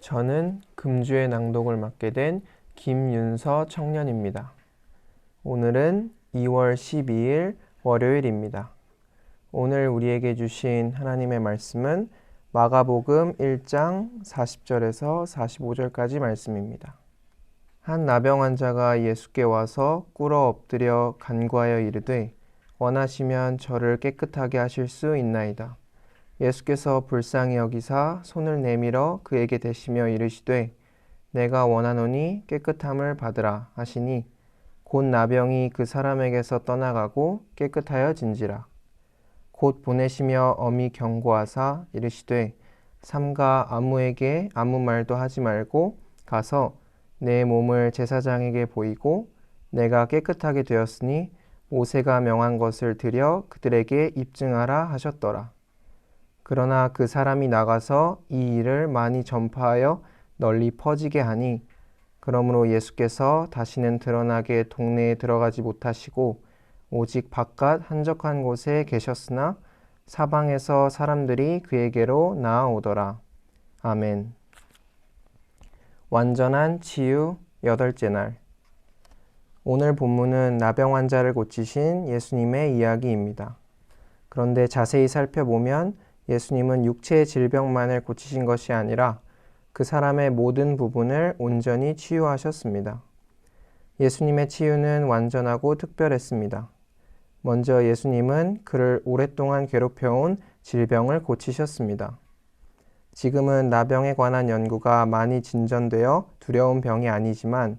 저는 금주의 낭독을 맡게 된 김윤서 청년입니다. 오늘은 2월 12일 월요일입니다. 오늘 우리에게 주신 하나님의 말씀은 마가복음 1장 40절에서 45절까지 말씀입니다. 한 나병 환자가 예수께 와서 꿇어 엎드려 간구하여 이르되 원하시면 저를 깨끗하게 하실 수 있나이다. 예수께서 불쌍히 여기사 손을 내밀어 그에게 대시며 이르시되 내가 원하노니 깨끗함을 받으라 하시니 곧 나병이 그 사람에게서 떠나가고 깨끗하여 진지라 곧 보내시며 엄히 경고하사 이르시되 삼가 아무에게 아무 말도 하지 말고 가서 내 몸을 제사장에게 보이고 내가 깨끗하게 되었으니 모세가 명한 것을 들여 그들에게 입증하라 하셨더라. 그러나 그 사람이 나가서 이 일을 많이 전파하여 널리 퍼지게 하니 그러므로 예수께서 다시는 드러나게 동네에 들어가지 못하시고 오직 바깥 한적한 곳에 계셨으나 사방에서 사람들이 그에게로 나아오더라. 아멘. 완전한 치유 여덟째 날. 오늘 본문은 나병 환자를 고치신 예수님의 이야기입니다. 그런데 자세히 살펴보면 예수님은 육체의 질병만을 고치신 것이 아니라 그 사람의 모든 부분을 온전히 치유하셨습니다. 예수님의 치유는 완전하고 특별했습니다. 먼저 예수님은 그를 오랫동안 괴롭혀온 질병을 고치셨습니다. 지금은 나병에 관한 연구가 많이 진전되어 두려운 병이 아니지만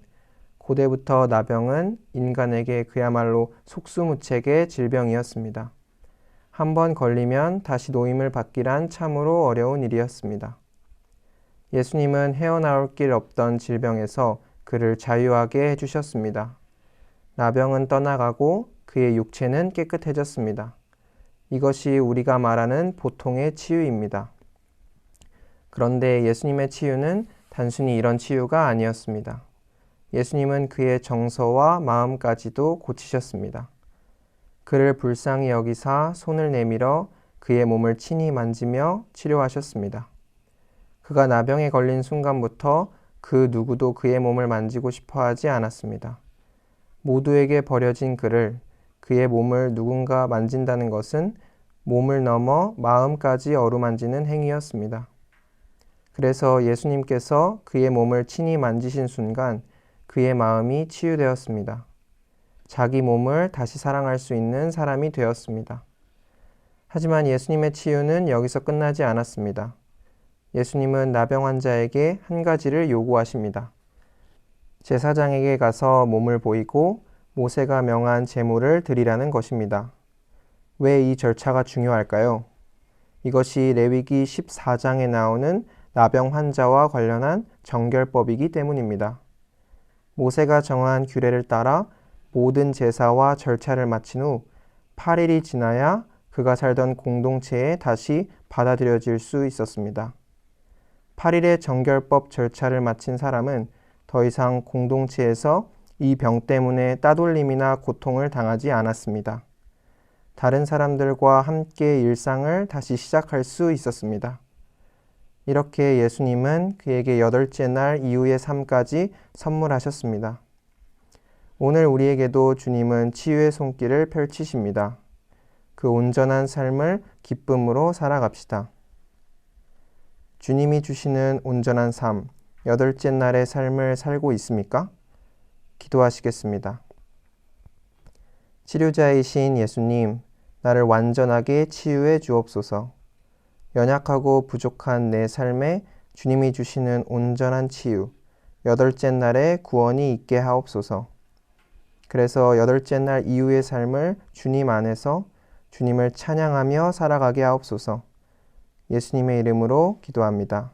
고대부터 나병은 인간에게 그야말로 속수무책의 질병이었습니다. 한 번 걸리면 다시 노임을 받기란 참으로 어려운 일이었습니다. 예수님은 헤어나올 길 없던 질병에서 그를 자유하게 해주셨습니다. 나병은 떠나가고 그의 육체는 깨끗해졌습니다. 이것이 우리가 말하는 보통의 치유입니다. 그런데 예수님의 치유는 단순히 이런 치유가 아니었습니다. 예수님은 그의 정서와 마음까지도 고치셨습니다. 그를 불쌍히 여기사 손을 내밀어 그의 몸을 친히 만지며 치료하셨습니다. 그가 나병에 걸린 순간부터 그 누구도 그의 몸을 만지고 싶어 하지 않았습니다. 모두에게 버려진 그를 그의 몸을 누군가 만진다는 것은 몸을 넘어 마음까지 어루만지는 행위였습니다. 그래서 예수님께서 그의 몸을 친히 만지신 순간 그의 마음이 치유되었습니다. 자기 몸을 다시 사랑할 수 있는 사람이 되었습니다. 하지만 예수님의 치유는 여기서 끝나지 않았습니다. 예수님은 나병 환자에게 한 가지를 요구하십니다. 제사장에게 가서 몸을 보이고 모세가 명한 제물을 드리라는 것입니다. 왜 이 절차가 중요할까요? 이것이 레위기 14장에 나오는 나병 환자와 관련한 정결법이기 때문입니다. 모세가 정한 규례를 따라 모든 제사와 절차를 마친 후 8일이 지나야 그가 살던 공동체에 다시 받아들여질 수 있었습니다. 8일의 정결법 절차를 마친 사람은 더 이상 공동체에서 이 병 때문에 따돌림이나 고통을 당하지 않았습니다. 다른 사람들과 함께 일상을 다시 시작할 수 있었습니다. 이렇게 예수님은 그에게 여덟째 날 이후의 삶까지 선물하셨습니다. 오늘 우리에게도 주님은 치유의 손길을 펼치십니다. 그 온전한 삶을 기쁨으로 살아갑시다. 주님이 주시는 온전한 삶, 여덟째 날의 삶을 살고 있습니까? 기도하시겠습니다. 치료자이신 예수님, 나를 완전하게 치유해 주옵소서. 연약하고 부족한 내 삶에 주님이 주시는 온전한 치유, 여덟째 날에 구원이 있게 하옵소서. 그래서 여덟째 날 이후의 삶을 주님 안에서 주님을 찬양하며 살아가게 하옵소서. 예수님의 이름으로 기도합니다.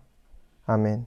아멘.